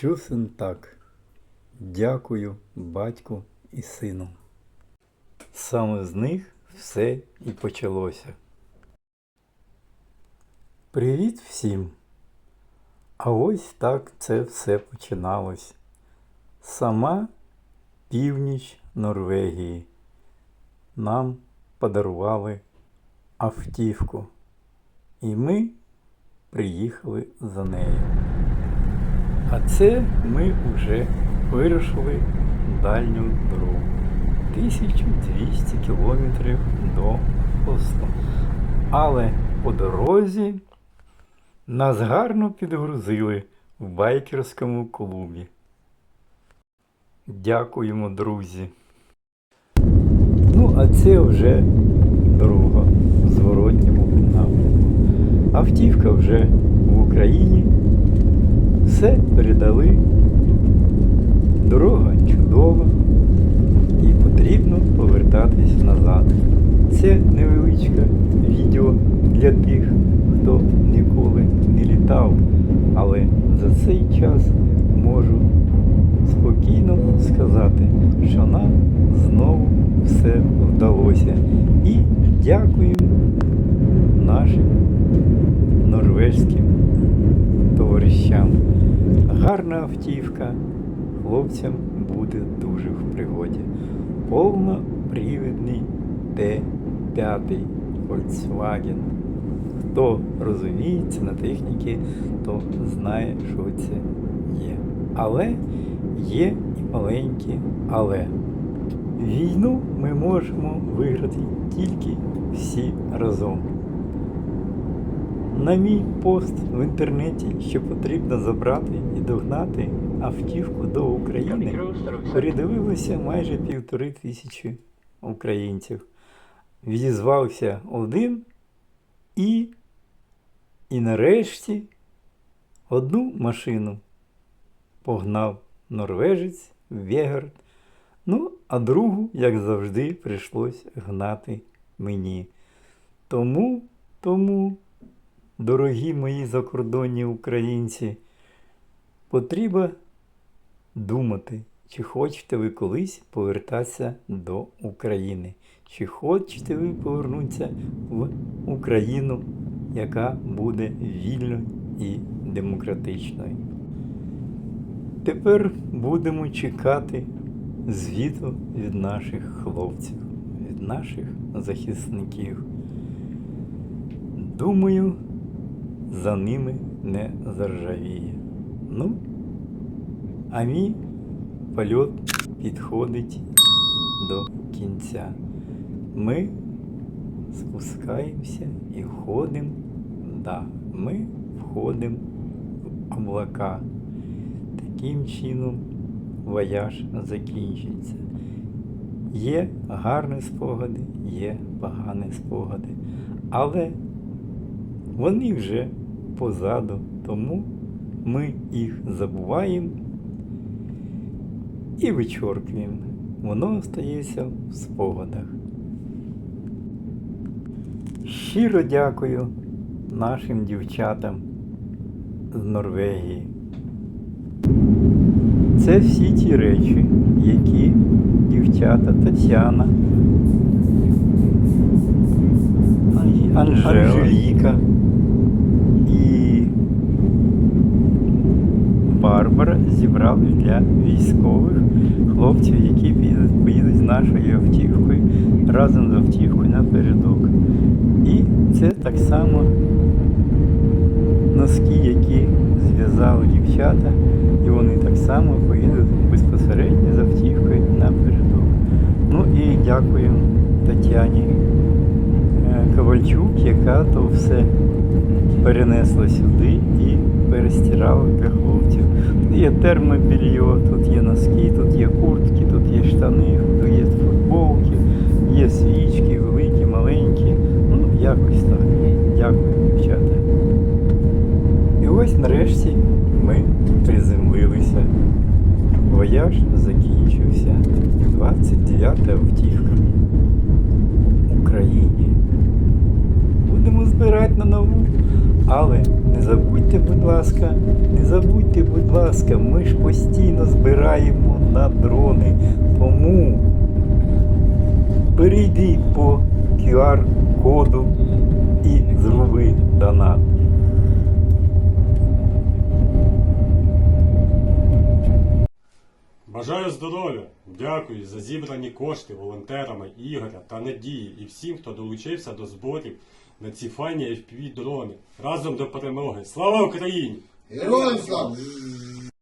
Чусин так. Дякую батьку і сину. Саме з них все і почалося. Привіт всім! А ось так це все починалось. Сама північ Норвегії нам подарували автівку. І ми приїхали за нею. А це ми вже вирушили дальню дорогу. 1200 кілометрів до Осло. Але по дорозі нас гарно підгрузили в байкерському клубі. Дякуємо, друзі. Ну, а це вже дорога в зворотньому напрямку. Автівка вже в Україні. Все передали. Дорога чудова. І потрібно повертатись назад. Це невеличке відео для тих, хто ніколи не літав. Але за цей час можу спокійно сказати, що нам знову все вдалося. І дякуємо нашим норвежським товаришам. Гарна автівка хлопцям буде дуже в пригоді. Повнопривідний Т5 Volkswagen. Хто розуміється на техніці, то знає, що це є. Але є і маленькі але. Війну ми можемо виграти тільки всі разом. На мій пост в інтернеті, що потрібно забрати і догнати автівку до України, передивилося майже півтори тисячі українців. Відізвався один і, і нарешті одну машину погнав норвежець Вегард. Ну, а другу, як завжди, прийшлось гнати мені. Тому, тому, дорогі мої закордонні українці, потрібно думати, чи хочете ви колись повертатися до України, чи хочете ви повернутися в Україну, яка буде вільною і демократичною. Тепер будемо чекати звіту від наших хлопців, від наших захисників. Думаю, за ними не заржавіє. Ну, а мій польот підходить до кінця. Ми спускаємося і входимо, да, ми входимо в облака. Таким чином вояж закінчиться. Є гарні спогади, є погані спогади, але вони вже позаду, тому ми їх забуваємо і вичоркуємо. Воно остається в спогадах. Щиро дякую нашим дівчатам з Норвегії. Це всі ті речі, які дівчата Тетяна, Анжеліка і Барбара зібрали для військових хлопців, які поїдуть, з нашою автівкою разом з автівкою напередок. І це так само носки, які зв'язали дівчата, і вони так само поїдуть безпосередньо з автівкою напередок. Ну і дякую Тетяні е, Ковальчук, яка то все перенесла сюди і перестирала для Тут є термобільйо, тут є носки, тут є куртки, тут є штани, тут є футболки, є свічки, великі, маленькі. Ну, якось так. Дякую, дівчата. І ось нарешті ми приземлилися. Вояж закінчився. 29 автівка. в Україні. Будемо збирати на нову. Але не забудьте, будь ласка, не забудьте, будь ласка, ми ж постійно збираємо на дрони. Тому перейдіть по QR-коду і зроби донат. Бажаю здоров'я! Дякую за зібрані кошти волонтерами Ігоря та Надії і всім, хто долучився до зборів на ці файні FPV дрони. Разом до перемоги! Слава Україні! Героям слава!